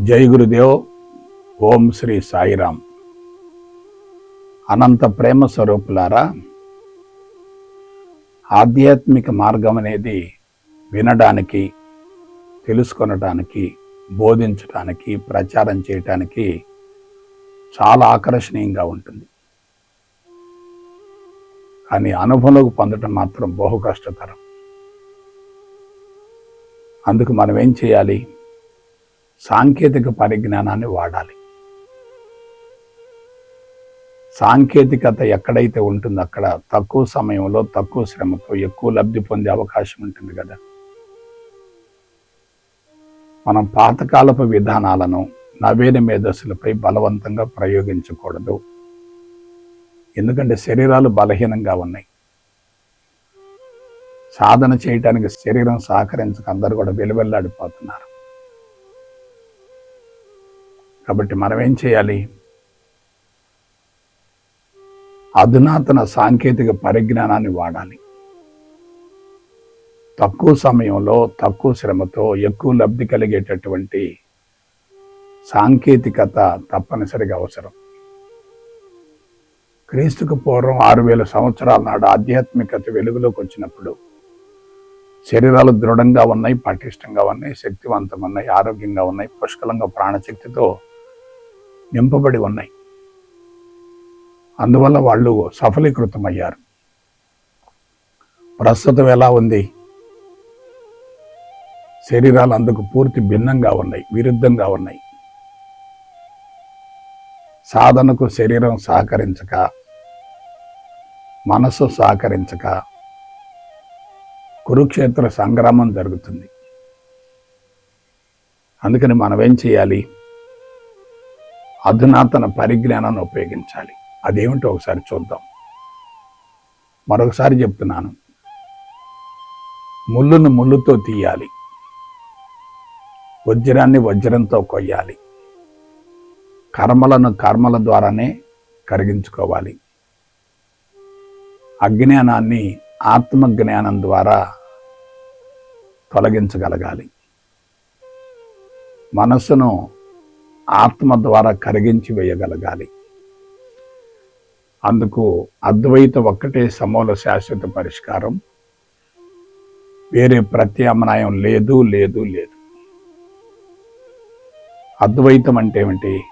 జై గురుదేవ్ ఓం శ్రీ సాయిరామ్. అనంత ప్రేమ స్వరూపులారా ఆధ్యాత్మిక మార్గం అనేది వినడానికి తెలుసుకొనటానికి బోధించటానికి ప్రచారం చేయటానికి చాలా ఆకర్షణీయంగా ఉంటుంది. కానీ అనుభవంలోకి పొందటం మాత్రం బహు కష్టతరం. అందుకు మనం ఏం చేయాలి? సాంకేతిక పరిజ్ఞానాన్ని వాడాలి. సాంకేతికత ఎక్కడైతే ఉంటుందో అక్కడ తక్కువ సమయంలో తక్కువ శ్రమతో ఎక్కువ లబ్ధి పొందే అవకాశం ఉంటుంది కదా. మనం పాతకాలపు విధానాలను నవీన మేధస్సులపై బలవంతంగా ప్రయోగించకూడదు. ఎందుకంటే శరీరాలు బలహీనంగా ఉన్నాయి. సాధన చేయటానికి శరీరం సహకరించక అందరూ కూడా వెలువెల్లాడిపోతున్నారు. కాబట్టి మనం ఏం చేయాలి? అధునాతన సాంకేతిక పరిజ్ఞానాన్ని వాడాలి. తక్కువ సమయంలో తక్కువ శ్రమతో ఎక్కువ లబ్ధి కలిగేటటువంటి సాంకేతికత తప్పనిసరిగా అవసరం. క్రీస్తుకు పూర్వం ఆరు వేల సంవత్సరాల నాడు ఆధ్యాత్మికత వెలుగులోకి వచ్చినప్పుడు శరీరాలు దృఢంగా ఉన్నాయి పటిష్టంగా ఉన్నాయి శక్తివంతం ఉన్నాయి ఆరోగ్యంగా ఉన్నాయి పుష్కలంగా ప్రాణశక్తితో నింపబడి ఉన్నాయి. అందువల్ల వాళ్ళు సఫలీకృతమయ్యారు. ప్రస్తుతం ఎలా ఉంది? శరీరాలు అందుకు పూర్తి భిన్నంగా ఉన్నాయి విరుద్ధంగా ఉన్నాయి. సాధనకు శరీరం సహకరించక మనసు సహకరించక కురుక్షేత్ర సంగ్రామం జరుగుతుంది. అందుకని మనం ఏం చేయాలి? అధునాతన పరిజ్ఞానాన్ని ఉపయోగించాలి. అదేమిటో ఒకసారి చూద్దాం. మరొకసారి చెప్తున్నాను. ముళ్ళును ముళ్ళుతో తీయాలి. వజ్రాన్ని వజ్రంతో కొయ్యాలి. కర్మలను కర్మల ద్వారానే కరిగించుకోవాలి. అజ్ఞానాన్ని ఆత్మజ్ఞానం ద్వారా తొలగించగలగాలి. మనస్సును ఆత్మ ద్వారా కరిగించి వేయగలగాలి. అందుకు అద్వైత ఒక్కటే సమూల శాశ్వత పరిష్కారం. వేరే ప్రత్యామ్నాయం లేదు లేదు లేదు. అద్వైతం అంటే ఏమిటి?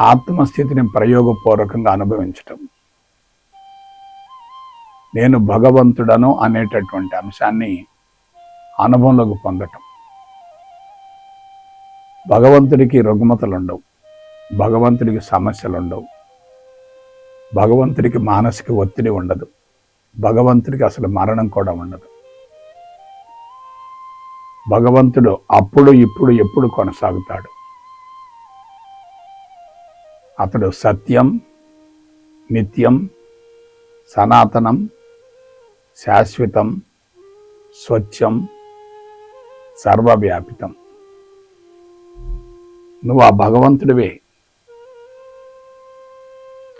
ఆత్మస్థితిని ప్రయోగపూర్వకంగా అనుభవించటం. నేను భగవంతుడను అనేటటువంటి అంశాన్ని అనుభవంలోకి పొందటం. భగవంతుడికి రుగ్మతలు ఉండవు భగవంతుడికి సమస్యలు ఉండవు భగవంతుడికి మానసిక ఒత్తిడి ఉండదు. భగవంతుడికి అసలు మరణం కూడా ఉండదు. భగవంతుడు అప్పుడు ఇప్పుడు ఎప్పుడు కొనసాగుతాడు. అతడు సత్యం నిత్యం సనాతనం శాశ్వతం స్వచ్ఛం సర్వవ్యాపితం. నువ్వు ఆ భగవంతుడివే.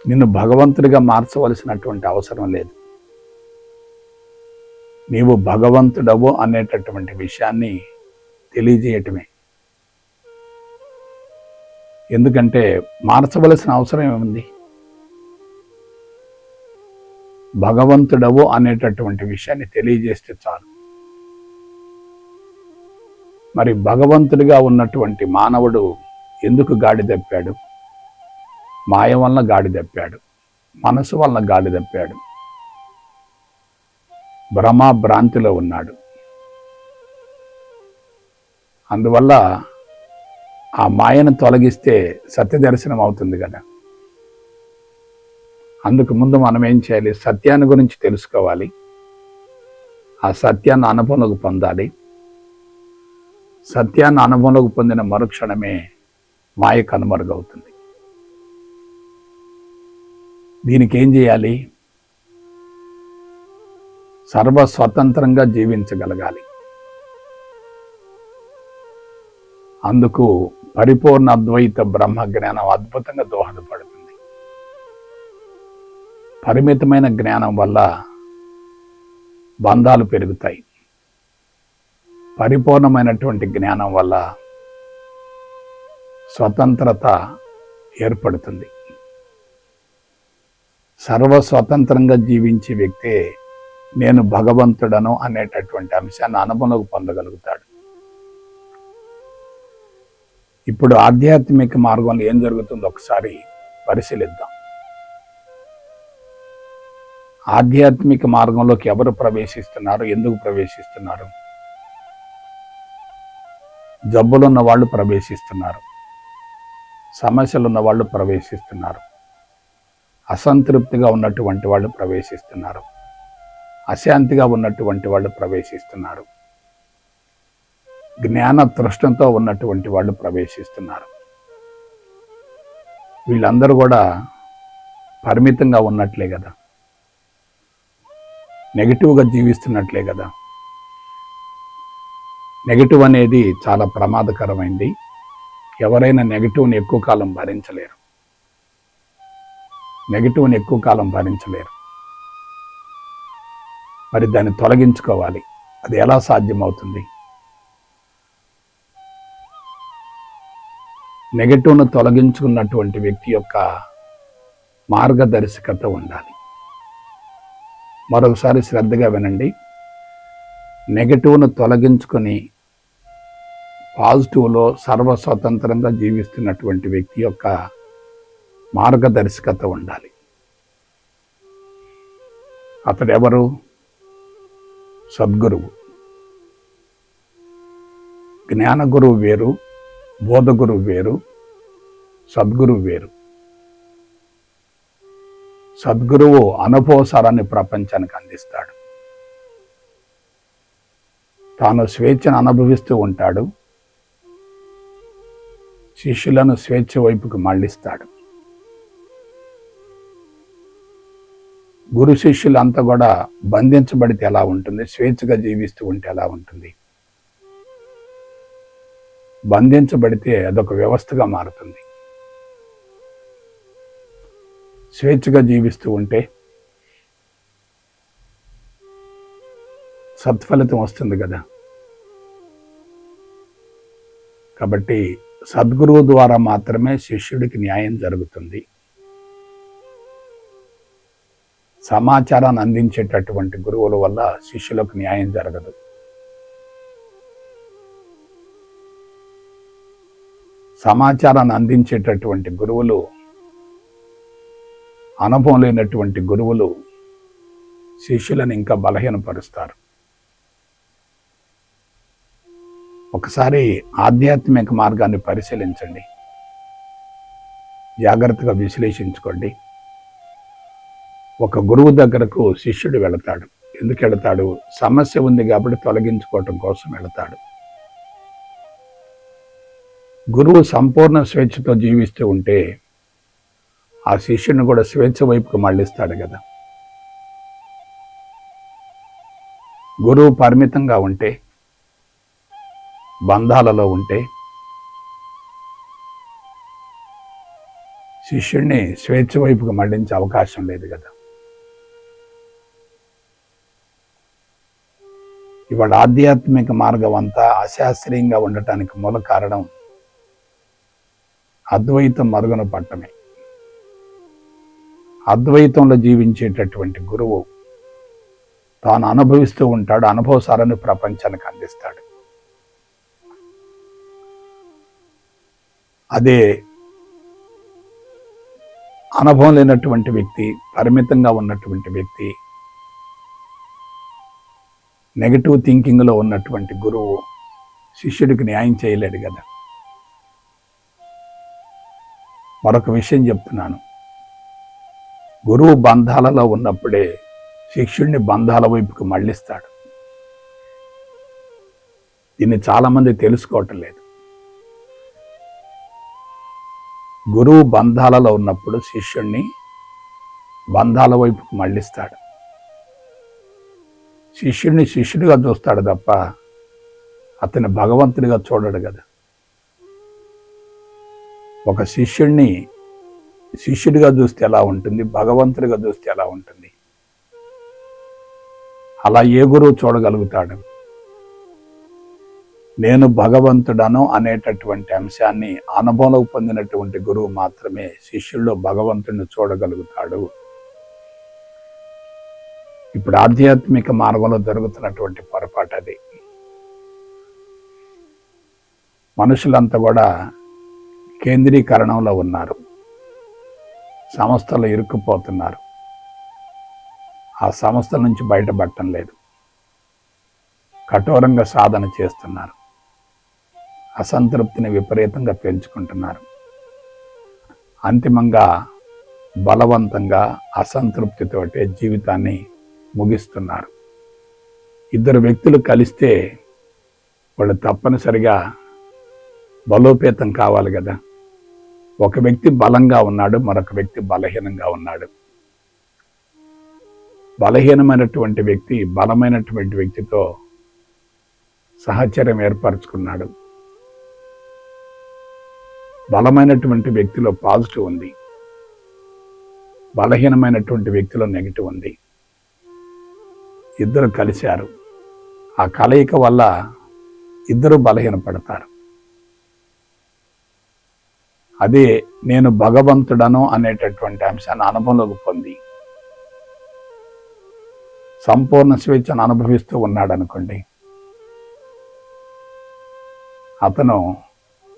నిన్ను భగవంతుడిగా మార్చవలసినటువంటి అవసరం లేదు. నీవు భగవంతుడవు అనేటటువంటి విషయాన్ని తెలియజేయటమే. ఎందుకంటే మార్చవలసిన అవసరం ఏముంది? భగవంతుడవు అనేటటువంటి విషయాన్ని తెలియజేస్తే చాలు. మరి భగవంతుడిగా ఉన్నటువంటి మానవుడు ఎందుకు గాడి తప్పాడు? మాయ వలన గాడి తప్పాడు. మనసు వలన గాడి తప్పాడు. భ్రమ భ్రాంతిలో ఉన్నాడు. అందువల్ల ఆ మాయను తొలగిస్తే సత్య దర్శనం అవుతుంది కదా. అందుకు ముందు మనం ఏం చేయాలి? సత్యాన్ని గురించి తెలుసుకోవాలి. ఆ సత్యాన్ని అనుభవంలోకి పొందాలి. సత్యాన్ని అనుభవంలోకి పొందిన మరుక్షణమే మాయ కనుమరుగవుతుంది. దీనికి ఏం చేయాలి? సర్వ స్వతంత్రంగా జీవించగలగాలి. అందుకు పరిపూర్ణ అద్వైత బ్రహ్మ జ్ఞానం అద్భుతంగా దోహదపడుతుంది. పరిమితమైన జ్ఞానం వల్ల బంధాలు పెరుగుతాయి. పరిపూర్ణమైనటువంటి జ్ఞానం వల్ల స్వతంత్రత ఏర్పడుతుంది. సర్వ స్వతంత్రంగా జీవించే వ్యక్తే నేను భగవంతుడను అనేటటువంటి అంశాన్ని అనుభవంలోకి పొందగలుగుతాడు. ఇప్పుడు ఆధ్యాత్మిక మార్గంలో ఏం జరుగుతుందో ఒకసారి పరిశీలిద్దాం. ఆధ్యాత్మిక మార్గంలోకి ఎవరు ప్రవేశిస్తున్నారు? ఎందుకు ప్రవేశిస్తున్నారు? జబ్బులున్న వాళ్ళు ప్రవేశిస్తున్నారు. సమస్యలు ఉన్న వాళ్ళు ప్రవేశిస్తున్నారు. అసంతృప్తిగా ఉన్నటువంటి వాళ్ళు ప్రవేశిస్తున్నారు. అశాంతిగా ఉన్నటువంటి వాళ్ళు ప్రవేశిస్తున్నారు. జ్ఞాన తృష్ణంతో ఉన్నటువంటి వాళ్ళు ప్రవేశిస్తున్నారు. వీళ్ళందరూ కూడా పరిమితంగా ఉన్నట్లే కదా. నెగిటివ్గా జీవిస్తున్నట్లే కదా. నెగిటివ్ అనేది చాలా ప్రమాదకరమైంది. ఎవరైనా నెగిటివ్ని ఎక్కువ కాలం భరించలేరు. నెగిటివ్ని ఎక్కువ కాలం భరించలేరు. మరి దాన్ని తొలగించుకోవాలి. అది ఎలా సాధ్యమవుతుంది? నెగటివ్ను తొలగించుకున్నటువంటి వ్యక్తి యొక్క మార్గదర్శకత ఉండాలి. మరొకసారి శ్రద్ధగా వినండి. నెగటివ్ను తొలగించుకొని పాజిటివ్లో సర్వస్వతంత్రంగా జీవిస్తున్నటువంటి వ్యక్తి యొక్క మార్గదర్శకత ఉండాలి. అతడెవరు? సద్గురువు. జ్ఞానగురువు వేరు బోధగురువు వేరు సద్గురువు వేరు. సద్గురువు అనుభవసారాన్ని ప్రపంచానికి అందిస్తాడు. తాను స్వేచ్ఛను అనుభవిస్తూ ఉంటాడు. శిష్యులను స్వేచ్ఛ వైపుకు మళ్ళిస్తాడు. గురు శిష్యులంతా కూడా బంధించబడితే ఎలా ఉంటుంది? స్వేచ్ఛగా జీవిస్తూ ఉంటే ఎలా ఉంటుంది? బంధించబడితే అదొక వ్యవస్థగా మారుతుంది. స్వేచ్ఛగా జీవిస్తూ ఉంటే సత్ఫలితం వస్తుంది కదా. కాబట్టి సద్గురువు ద్వారా మాత్రమే శిష్యుడికి న్యాయం జరుగుతుంది. సమాచారాన్ని అందించేటటువంటి గురువుల వల్ల శిష్యులకు న్యాయం జరగదు. సమాచారాన్ని అందించేటటువంటి గురువులు అనుభవం లేనటువంటి గురువులు శిష్యులను ఇంకా బలహీనపరుస్తారు. ఒకసారి ఆధ్యాత్మిక మార్గాన్ని పరిశీలించండి. జాగ్రత్తగా విశ్లేషించుకోండి. ఒక గురువు దగ్గరకు శిష్యుడు వెళతాడు. ఎందుకు వెళతాడు? సమస్య ఉంది కాబట్టి తొలగించుకోవటం కోసం వెళతాడు. గురువు సంపూర్ణ స్వేచ్ఛతో జీవిస్తూ ఉంటే ఆ శిష్యుని కూడా స్వేచ్ఛ వైపుకు మళ్ళిస్తాడు కదా. గురువు పరిమితంగా ఉంటే బంధాలలో ఉంటే శిష్యుణ్ణి స్వేచ్ఛ వైపుకు మళ్ళించే అవకాశం లేదు కదా. ఇవాళ ఆధ్యాత్మిక మార్గం అంతా అశాస్త్రీయంగా ఉండటానికి మూల కారణం అద్వైతం మరుగున పట్టమే అద్వైతంలో జీవించేటటువంటి గురువు తాను అనుభవిస్తూ ఉంటాడు అనుభవసారాన్ని ప్రపంచానికి అందిస్తాడు. అదే అనుభవం లేనటువంటి వ్యక్తి పరిమితంగా ఉన్నటువంటి వ్యక్తి నెగటివ్ థింకింగ్లో ఉన్నటువంటి గురువు శిష్యుడికి న్యాయం చేయలేడు కదా. మరొక విషయం చెప్తున్నాను. గురువు బంధాలలో ఉన్నప్పుడే శిష్యుడిని బంధాల వైపుకు మళ్ళిస్తాడు. దీన్ని చాలామంది తెలుసుకోవటం లేదు. గురువు బంధాలలో ఉన్నప్పుడు శిష్యుణ్ణి బంధాల వైపు మళ్ళిస్తాడు. శిష్యుడిని శిష్యుడిగా చూస్తాడు తప్ప అతని భగవంతుడిగా చూడడు కదా. ఒక శిష్యుడిని శిష్యుడిగా చూస్తే ఎలా ఉంటుంది? భగవంతుడిగా చూస్తే ఎలా ఉంటుంది? అలా ఏ గురువు చూడగలుగుతాడు? నేను భగవంతుడను అనేటటువంటి అంశాన్ని అనుభవం పొందినటువంటి గురువు మాత్రమే శిష్యుల్లో భగవంతుడిని చూడగలుగుతాడు. ఇప్పుడు ఆధ్యాత్మిక మార్గంలో జరుగుతున్నటువంటి పొరపాటు అది. మనుషులంతా కూడా కేంద్రీకరణంలో ఉన్నారు. సంస్థలు ఇరుక్కుపోతున్నారు. ఆ సంస్థల నుంచి బయటపడటం లేదు. కఠోరంగా సాధన చేస్తున్నారు. అసంతృప్తిని విపరీతంగా పెంచుకుంటున్నారు. అంతిమంగా బలవంతంగా అసంతృప్తితోటే జీవితాన్ని ముగిస్తున్నారు. ఇద్దరు వ్యక్తులు కలిస్తే వాళ్ళు తప్పనిసరిగా బలోపేతం కావాలి కదా. ఒక వ్యక్తి బలంగా ఉన్నాడు మరొక వ్యక్తి బలహీనంగా ఉన్నాడు. బలహీనమైనటువంటి వ్యక్తి బలమైనటువంటి వ్యక్తితో సహచర్యం ఏర్పరచుకున్నాడు. బలమైనటువంటి వ్యక్తిలో పాజిటివ్ ఉంది. బలహీనమైనటువంటి వ్యక్తిలో నెగిటివ్ ఉంది. ఇద్దరు కలిశారు. ఆ కలయిక వల్ల ఇద్దరు బలహీనపడతారు. అదే నేను భగవంతుడను అనేటటువంటి అంశాన్ని అనుభవంలోకి పొంది సంపూర్ణ స్వేచ్ఛను అనుభవిస్తూ ఉన్నాడు అనుకోండి అతను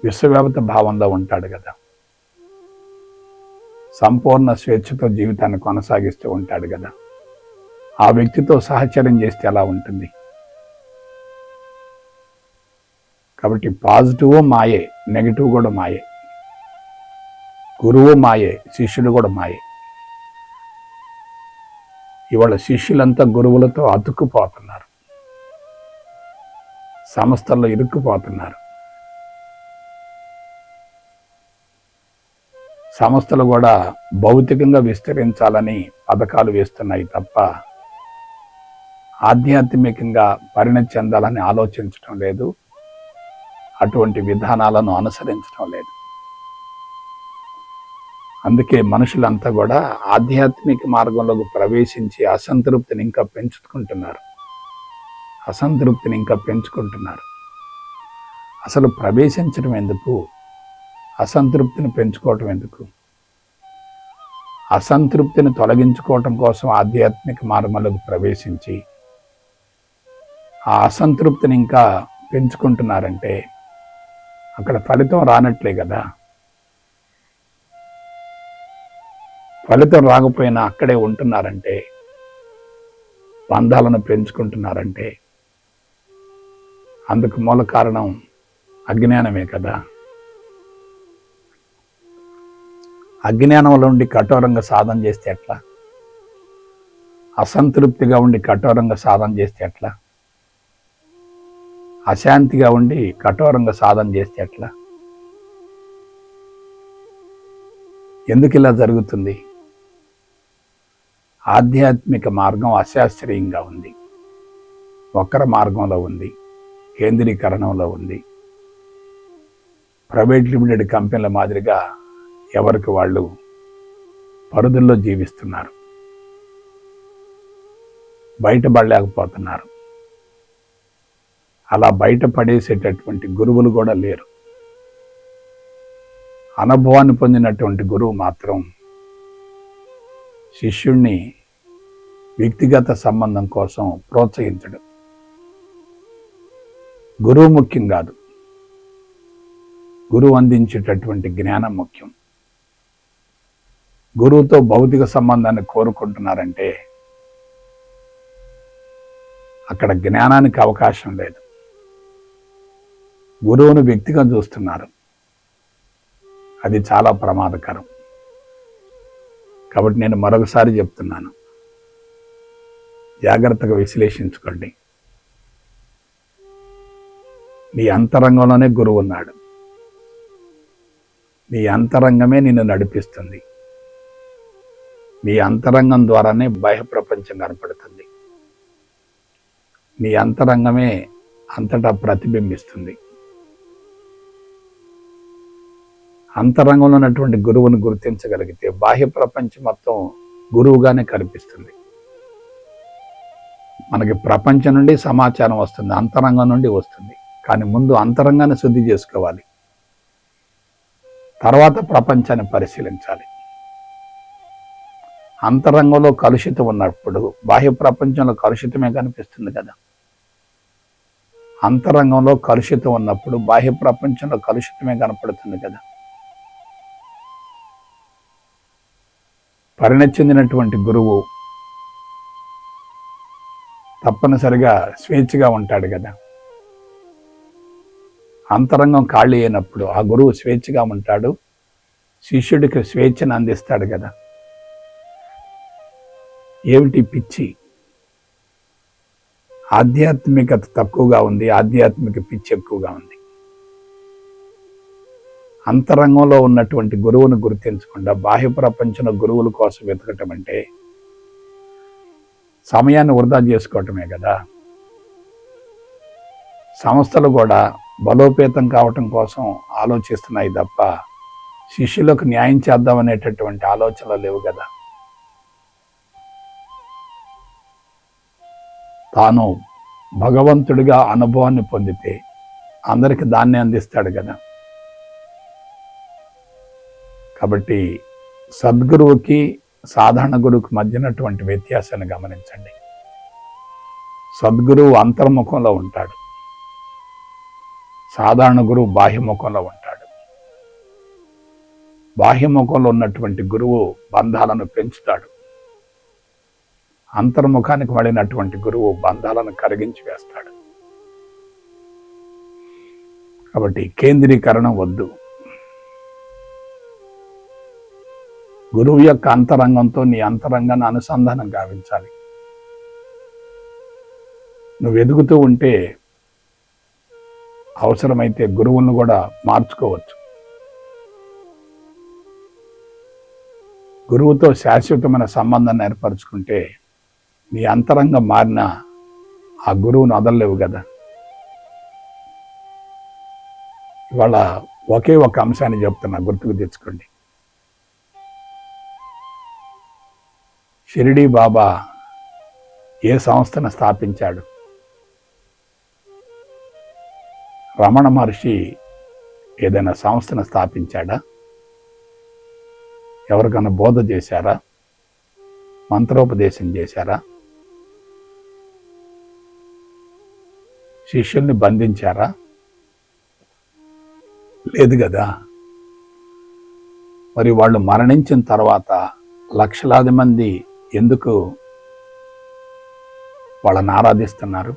విశ్వవ్యాప్త భావంలో ఉంటాడు కదా. సంపూర్ణ స్వేచ్ఛతో జీవితాన్ని కొనసాగిస్తూ ఉంటాడు కదా. ఆ వ్యక్తితో సహచర్యం చేస్తే ఎలా ఉంటుంది? కాబట్టి పాజిటివ్ మాయే నెగిటివ్ కూడా మాయే. గురువు మాయే శిష్యుడు కూడా మాయే. ఇవాళ శిష్యులంతా గురువులతో అతుక్కుపోతున్నారు. సంస్థల్లో ఇరుక్కుపోతున్నారు. సంస్థలు కూడా భౌతికంగా విస్తరించాలని పథకాలు వేస్తున్నాయి తప్ప ఆధ్యాత్మికంగా పరిణతి చెందాలని ఆలోచించడం లేదు. అటువంటి విధానాలను అనుసరించడం లేదు. అందుకే మనుషులంతా కూడా ఆధ్యాత్మిక మార్గంలోకి ప్రవేశించి అసంతృప్తిని ఇంకా పెంచుకుంటున్నారు. అసంతృప్తిని ఇంకా పెంచుకుంటున్నారు. అసలు ప్రవేశించడం ఎందుకు? అసంతృప్తిని పెంచుకోవటం ఎందుకు? అసంతృప్తిని తొలగించుకోవటం కోసం ఆధ్యాత్మిక మార్గంలోకి ప్రవేశించి ఆ అసంతృప్తిని ఇంకా పెంచుకుంటున్నారంటే అక్కడ ఫలితం రానట్లే కదా. ఫలితం రాకపోయినా అక్కడే ఉంటున్నారంటే బంధాలను పెంచుకుంటున్నారంటే అందుకు మూల కారణం అజ్ఞానమే కదా. అజ్ఞానంలో ఉండి కఠోరంగా సాధన చేస్తే ఎట్లా? అసంతృప్తిగా ఉండి కఠోరంగా సాధన చేస్తే ఎట్లా? అశాంతిగా ఉండి కఠోరంగా సాధన చేస్తే ఎట్లా? ఎందుకు ఇలా జరుగుతుంది? ఆధ్యాత్మిక మార్గం అశాస్త్రీయంగా ఉంది. వక్ర మార్గంలో ఉంది. కేంద్రీకరణంలో ఉంది. ప్రైవేట్ లిమిటెడ్ కంపెనీల మాదిరిగా ఎవరికి వాళ్ళు పరుదుల్లో జీవిస్తున్నారు. బయటపడలేకపోతున్నారు. అలా బయటపడేసేటటువంటి గురువులు కూడా లేరు. అనుభవాన్ని పొందినటువంటి గురువు మాత్రం శిష్యుణ్ణి వ్యక్తిగత సంబంధం కోసం ప్రోత్సహించడు. గురువు ముఖ్యం కాదు. గురువు అందించేటటువంటి జ్ఞానం ముఖ్యం. గురువుతో భౌతిక సంబంధాన్ని కోరుకుంటున్నారంటే అక్కడ జ్ఞానానికి అవకాశం లేదు. గురువును వ్యక్తిగా చూస్తున్నారు. అది చాలా ప్రమాదకరం. కాబట్టి నేను మరొకసారి చెప్తున్నాను. జాగ్రత్తగా విశ్లేషించుకోండి. నీ అంతరంగంలోనే గురువు ఉన్నాడు. నీ అంతరంగమే నిన్ను నడిపిస్తుంది. మీ అంతరంగం ద్వారానే బాహ్య ప్రపంచం కనపడుతుంది. మీ అంతరంగమే అంతటా ప్రతిబింబిస్తుంది. అంతరంగంలో ఉన్నటువంటి గురువుని గుర్తించగలిగితే బాహ్య ప్రపంచం మొత్తం గురువుగానే కనిపిస్తుంది. మనకి ప్రపంచం నుండి సమాచారం వస్తుంది అంతరంగం నుండి వస్తుంది. కానీ ముందు అంతరంగాన్ని శుద్ధి చేసుకోవాలి. తర్వాత ప్రపంచాన్ని పరిశీలించాలి. అంతరంగంలో కలుషితం ఉన్నప్పుడు బాహ్య ప్రపంచంలో కలుషితమే కనిపిస్తుంది కదా. అంతరంగంలో కలుషితం ఉన్నప్పుడు బాహ్య ప్రపంచంలో కలుషితమే కనపడుతుంది కదా. పరిణతి చెందినటువంటి గురువు తప్పనిసరిగా స్వేచ్ఛగా ఉంటాడు కదా. అంతరంగం ఖాళీ అయినప్పుడు ఆ గురువు స్వేచ్ఛగా ఉంటాడు. శిష్యుడికి స్వేచ్ఛను అందిస్తాడు కదా. ఏమిటి పిచ్చి? ఆధ్యాత్మికత తక్కువగా ఉంది ఆధ్యాత్మిక పిచ్చి ఎక్కువగా ఉంది. అంతరంగంలో ఉన్నటువంటి గురువును గుర్తించకుండా బాహ్య ప్రపంచంలో గురువుల కోసం వెతకటం అంటే సమయాన్ని వృధా చేసుకోవటమే కదా. సంస్థలు కూడా బలోపేతం కావటం కోసం ఆలోచిస్తున్నాయి తప్ప శిష్యులకు న్యాయం చేద్దామనేటటువంటి ఆలోచనలు లేవు కదా. తాను భగవంతుడిగా అనుభవాన్ని పొందితే అందరికి దాన్ని అందిస్తాడు కదా. కాబట్టి సద్గురువుకి సాధారణ గురువుకి మధ్యనటువంటి వ్యత్యాసాన్ని గమనించండి. సద్గురువు అంతర్ముఖంలో ఉంటాడు. సాధారణ గురువు బాహ్యముఖంలో ఉంటాడు. బాహ్యముఖంలో ఉన్నటువంటి గురువు బంధాలను పెంచుతాడు. అంతర్ముఖానికి వెళ్ళినటువంటి గురువు బంధాలను కరిగించి వేస్తాడు. కాబట్టి కేంద్రీకరణం వద్దు. గురువు యొక్క అంతరంగంతో నీ అంతరంగాన్ని అనుసంధానం గావించాలి. నువ్వు ఎదుగుతూ ఉంటే అవసరమైతే గురువులను కూడా మార్చుకోవచ్చు. గురువుతో శాశ్వతమైన సంబంధాన్ని ఏర్పరచుకుంటే నీ అంతరంగం మారిన ఆ గురువును వదలలేవు కదా. ఇవాళ ఒకే ఒక అంశాన్ని చెప్తున్నా గుర్తుకు తెచ్చుకోండి. షిరిడి బాబా ఏ సంస్థను స్థాపించాడు? రమణ మహర్షి ఏదైనా సంస్థను స్థాపించాడా? ఎవరికైనా బోధ చేశారా? మంత్రోపదేశం చేశారా? శిష్యుల్ని బంధించారా? లేదు కదా మరి వాళ్ళు మరణించిన తర్వాత లక్షలాది మంది ఎందుకు వాళ్ళని ఆరాధిస్తున్నారు?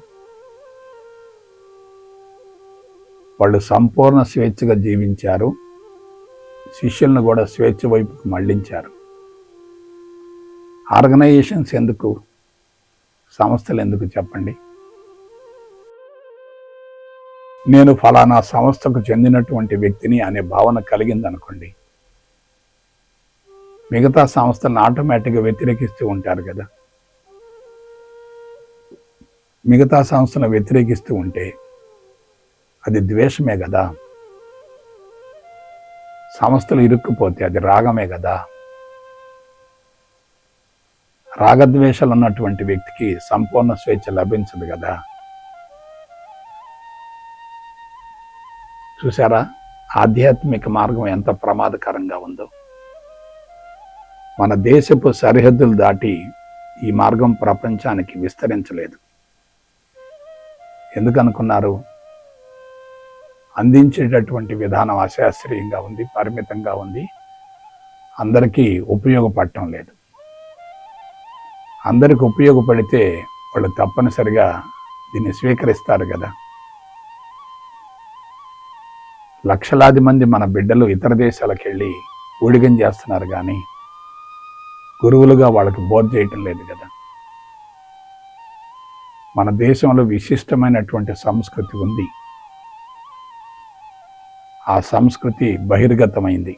వాళ్ళు సంపూర్ణ స్వేచ్ఛగా జీవించారు. శిష్యులను కూడా స్వేచ్ఛ వైపుకు మళ్ళించారు. ఆర్గనైజేషన్స్ ఎందుకు? సంస్థలు ఎందుకు చెప్పండి? నేను ఫలానా సంస్థకు చెందినటువంటి వ్యక్తిని అనే భావన కలిగిందనుకోండి. మిగతా సంస్థలను ఆటోమేటిక్గా వ్యతిరేకిస్తూ ఉంటారు కదా. మిగతా సంస్థను వ్యతిరేకిస్తూ ఉంటే అది ద్వేషమే కదా. సంస్థలు ఇరుక్కుపోతే అది రాగమే కదా. రాగద్వేషాలు ఉన్నటువంటి వ్యక్తికి సంపూర్ణ స్వేచ్ఛ లభించదు కదా. చూసారా ఆధ్యాత్మిక మార్గం ఎంత ప్రమాదకరంగా ఉందో. మన దేశపు సరిహద్దులు దాటి ఈ మార్గం ప్రపంచానికి విస్తరించలేదు. ఎందుకనుకున్నారు? అందించేటటువంటి విధానం అశాస్త్రీయంగా ఉంది పరిమితంగా ఉంది. అందరికీ ఉపయోగపడటం లేదు. అందరికి ఉపయోగపడితే వాళ్ళు తప్పనిసరిగా దీన్ని స్వీకరిస్తారు కదా. లక్షలాది మంది మన బిడ్డలు ఇతర దేశాలకు వెళ్ళి ఊడిగం చేస్తున్నారు కానీ గురువులుగా వాళ్ళకి బోధ చేయటం లేదు కదా. మన దేశంలో విశిష్టమైనటువంటి సంస్కృతి ఉంది. ఆ సంస్కృతి బహిర్గతమైంది.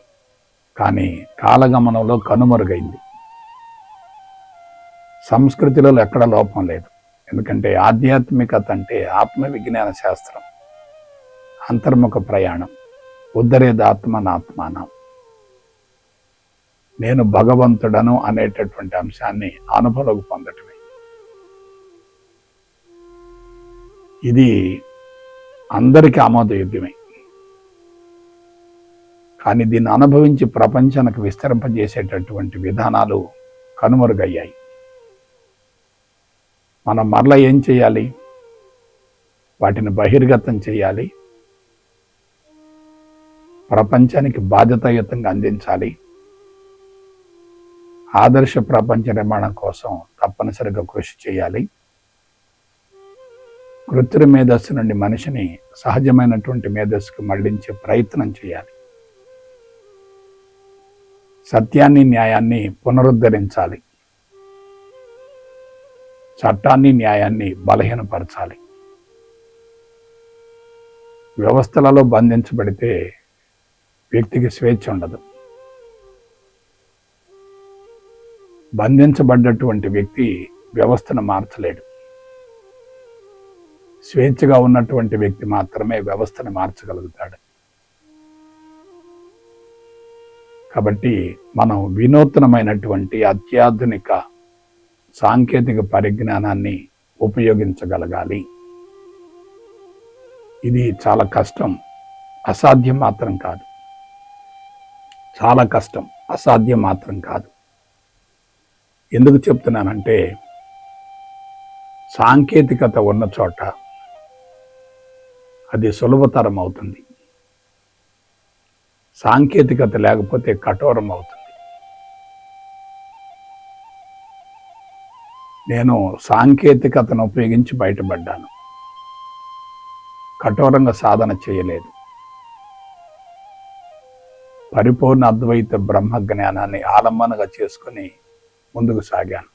కానీ కాలగమనంలో కనుమరుగైంది. సంస్కృతిలో ఎక్కడ లోపం లేదు. ఎందుకంటే ఆధ్యాత్మికత అంటే ఆత్మ విజ్ఞాన శాస్త్రం. అంతర్ముఖ ప్రయాణం. ఉద్ధరేదాత్మనాత్మానం. నేను భగవంతుడను అనేటటువంటి అంశాన్ని అనుభవం పొందటమే. ఇది అందరికీ ఆమోదయోగ్యమే. కానీ దీన్ని అనుభవించి ప్రపంచానికి విస్తరింపజేసేటటువంటి విధానాలు కనుమరుగయ్యాయి. మనం మరలా ఏం చేయాలి? వాటిని బహిర్గతం చేయాలి. ప్రపంచానికి బాధ్యతాయుతంగా అందించాలి. ఆదర్శ ప్రపంచ నిర్మాణం కోసం తప్పనిసరిగా కృషి చేయాలి. కృత్రిమ మేధస్సు నుండి మనిషిని సహజమైనటువంటి మేధస్సుకు మళ్ళించే ప్రయత్నం చేయాలి. సత్యాన్ని న్యాయాన్ని పునరుద్ధరించాలి. చట్టాన్ని న్యాయాన్ని బలహీనపరచాలి. వ్యవస్థలలో బంధించబడితే వ్యక్తికి స్వేచ్ఛ ఉండదు. బంధించబడ్డటువంటి వ్యక్తి వ్యవస్థను మార్చలేడు. స్వేచ్ఛగా ఉన్నటువంటి వ్యక్తి మాత్రమే వ్యవస్థను మార్చగలుగుతాడు. కాబట్టి మనం వినూత్నమైనటువంటి అత్యాధునిక సాంకేతిక పరిజ్ఞానాన్ని ఉపయోగించగలగాలి. ఇది చాలా కష్టం అసాధ్యం మాత్రం కాదు. చాలా కష్టం. అసాధ్యం మాత్రం కాదు. ఎందుకు చెప్తున్నానంటే సాంకేతికత ఉన్న చోట అది సులభతరం అవుతుంది. సాంకేతికత లేకపోతే కఠోరం అవుతుంది. నేను సాంకేతికతను ఉపయోగించి బయటపడ్డాను. కఠోరంగా సాధన చేయలేదు. పరిపూర్ణ అద్వైత బ్రహ్మ జ్ఞానాన్ని ఆలంబనగా చేసుకుని ముందుకు సాగాను.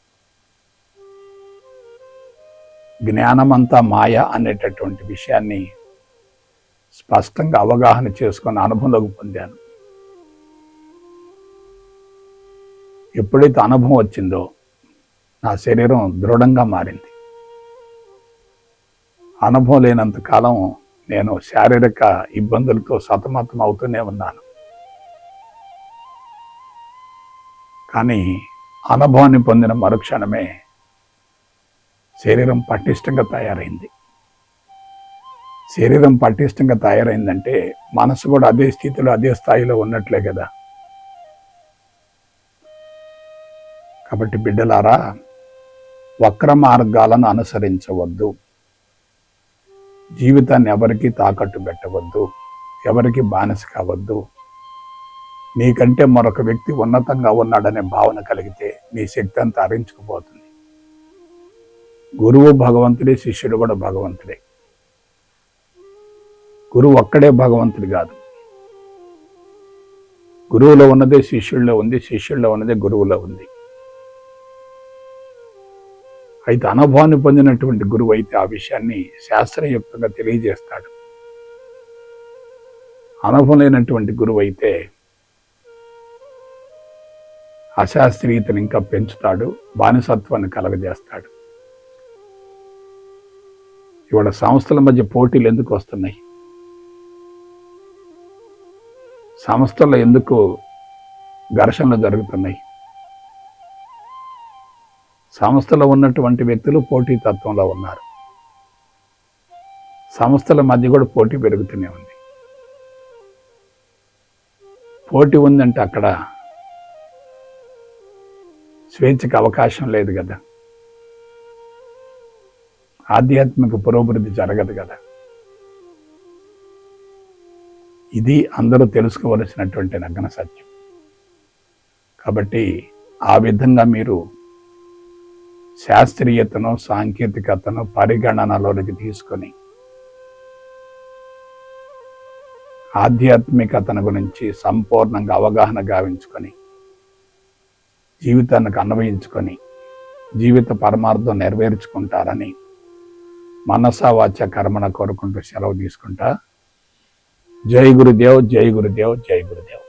జ్ఞానమంతా మాయ అనేటటువంటి విషయాన్ని స్పష్టంగా అవగాహన చేసుకుని అనుభవంలోకి పొందాను. ఎప్పుడైతే అనుభవం వచ్చిందో నా శరీరం దృఢంగా మారింది. అనుభవం లేనంత కాలం నేను శారీరక ఇబ్బందులతో సతమతం అవుతూనే ఉన్నాను. కానీ అనుభవాన్ని పొందిన మరుక్షణమే శరీరం పటిష్టంగా తయారైంది. శరీరం పటిష్టంగా తయారైందంటే మనసు కూడా అదే స్థితిలో అదే స్థాయిలో ఉన్నట్లే కదా. కాబట్టి బిడ్డలారా వక్ర మార్గాలను అనుసరించవద్దు. జీవితాన్ని ఎవరికి తాకట్టు పెట్టవద్దు. ఎవరికి బానిస కావద్దు. నీకంటే మరొక వ్యక్తి ఉన్నతంగా ఉన్నాడనే భావన కలిగితే నీ శక్తి అంతా అరించుకుపోతుంది గురువు భగవంతుడే శిష్యుడు కూడా భగవంతుడే. గురువు ఒక్కడే భగవంతుడు కాదు. గురువులో ఉన్నదే శిష్యుల్లో ఉంది శిష్యుల్లో ఉన్నదే గురువులో ఉంది. అయితే అనుభవాన్ని పొందినటువంటి గురువు అయితే ఆ విషయాన్ని శాస్త్రయుక్తంగా తెలియజేస్తాడు. అనుభవం లేనటువంటి గురువు అయితే అశాస్త్రీయతను ఇంకా పెంచుతాడు బానిసత్వాన్ని కలగజేస్తాడు. ఇవాళ సంస్థల మధ్య పోటీలు ఎందుకు వస్తున్నాయి? సంస్థల్లో ఎందుకు ఘర్షణలు జరుగుతున్నాయి? సంస్థలో ఉన్నటువంటి వ్యక్తులు పోటీ తత్వంలో ఉన్నారు. సంస్థల మధ్య కూడా పోటీ పెరుగుతూనే ఉంది. పోటీ ఉందంటే అక్కడ స్వేచ్ఛకు అవకాశం లేదు కదా. ఆధ్యాత్మిక పురోభివృద్ధి జరగదు కదా. ఇది అందరూ తెలుసుకోవలసినటువంటి నగ్న సత్యం. కాబట్టి ఆ విధంగా మీరు శాస్త్రీయతను సాంకేతికతను పరిగణనలోనికి తీసుకొని ఆధ్యాత్మికతను గురించి సంపూర్ణంగా అవగాహన గావించుకొని జీవితానికి అన్వయించుకొని జీవిత పరమార్థం నెరవేర్చుకుంటారని మనసా వాచ కర్మణ కోరుకుంటూ సెలవు తీసుకుంటా. జై గురుదేవ్ జై గురుదేవ్ జై గురుదేవ్.